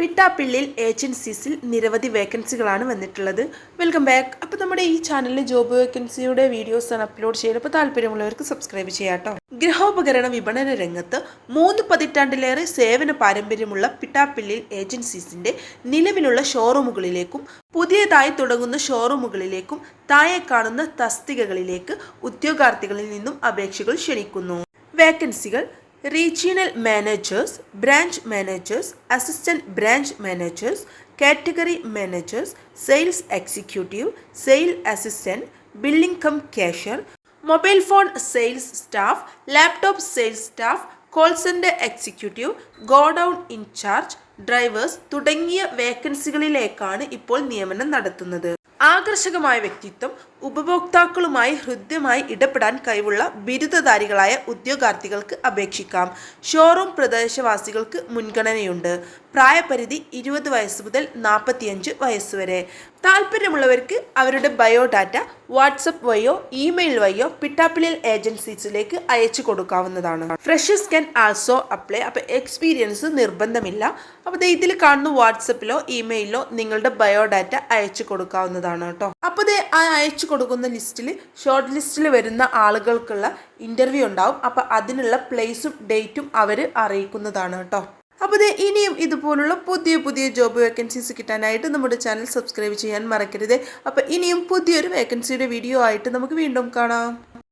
പിട്ടാപ്പിള്ളിൽ ഏജൻസീസിൽ നിരവധി വേക്കൻസികളാണ് വന്നിട്ടുള്ളത്. Welcome back അപ്പോൾ നമ്മുടെ ഈ ചാനലിൽ ജോബ് വേക്കൻസിയുടെ വീഡിയോസാണ് അപ്ലോഡ് ചെയ്യുന്നത് അപ്പോൾ താല്പര്യമുള്ളവർക്ക് സബ്സ്ക്രൈബ് ചെയ്യാം കേട്ടോ ഗൃഹോപകരണ വിപണന രംഗത്ത് മൂന്ന് പതിറ്റാണ്ടിലേറെ സേവന പാരമ്പര്യമുള്ള പിട്ടാപ്പിള്ളിയിൽ ഏജൻസീസിന്റെ നിലവിലുള്ള ഷോറൂമുകളിലേക്കും പുതിയതായി തുടങ്ങുന്ന ഷോറൂമുകളിലേക്കും താഴെ കാണുന്ന തസ്തികകളിലേക്ക് ഉദ്യോഗാർത്ഥികളിൽ നിന്നും അപേക്ഷകൾ ക്ഷണിക്കുന്നു. വേക്കൻസികൾ regional managers branch managers assistant branch managers category managers sales executive sale assistant billing cum cashier mobile phone sales staff laptop sales staff call centre executive godown incharge drivers തുടങ്ങിയ വേക്കൻസികളിലേക്കാണ് ഇപ്പോൾ നിയമനം നടത്തുന്നത്. ആകർഷകമായ വ്യക്തിത്വം ഉപഭോക്താക്കളുമായി ഹൃദ്യമായി ഇടപെടാൻ കഴിവുള്ള ബിരുദധാരികളായ ഉദ്യോഗാർത്ഥികൾക്ക് അപേക്ഷിക്കാം. ഷോറൂം പ്രദേശവാസികൾക്ക് മുൻഗണനയുണ്ട്. പ്രായപരിധി ഇരുപത് വയസ്സ് മുതൽ നാൽപ്പത്തിയഞ്ച് വയസ്സ് വരെ. താല്പര്യമുള്ളവർക്ക് അവരുടെ ബയോഡാറ്റ വാട്സപ്പ് വഴിയോ ഇമെയിൽ വഴിയോ പിട്ടാപ്പിളിൽ ഏജൻസീസിലേക്ക് അയച്ചു കൊടുക്കാവുന്നതാണ്. Freshers can also apply. അപ്പോൾ എക്സ്പീരിയൻസ് നിർബന്ധമില്ല. അപ്പോൾ ഇതിൽ കാണുന്ന വാട്സപ്പിലോ ഇമെയിലോ നിങ്ങളുടെ ബയോഡാറ്റ അയച്ചു കൊടുക്കാവുന്നതാണ്. കേട്ടോ. അപ്പോൾ ദേ ആ അയച്ചു കൊടുക്കുന്ന ലിസ്റ്റിൽ ഷോർട്ട് ലിസ്റ്റിൽ വരുന്ന ആളുകൾക്കുള്ള ഇന്റർവ്യൂ ഉണ്ടാവും. അപ്പോൾ അതിനുള്ള പ്ലേസും ഡേറ്റും അവർ അറിയിക്കുന്നതാണ് കേട്ടോ. അപ്പോൾ ദേ ഇനിയും ഇതുപോലുള്ള പുതിയ പുതിയ ജോബ് വേക്കൻസീസ് കിട്ടാനായിട്ട് നമ്മുടെ ചാനൽ സബ്സ്ക്രൈബ് ചെയ്യാൻ മറക്കരുത്. അപ്പോൾ ഇനിയും പുതിയൊരു വേക്കൻസിയുടെ വീഡിയോ ആയിട്ട് നമുക്ക് വീണ്ടും കാണാം.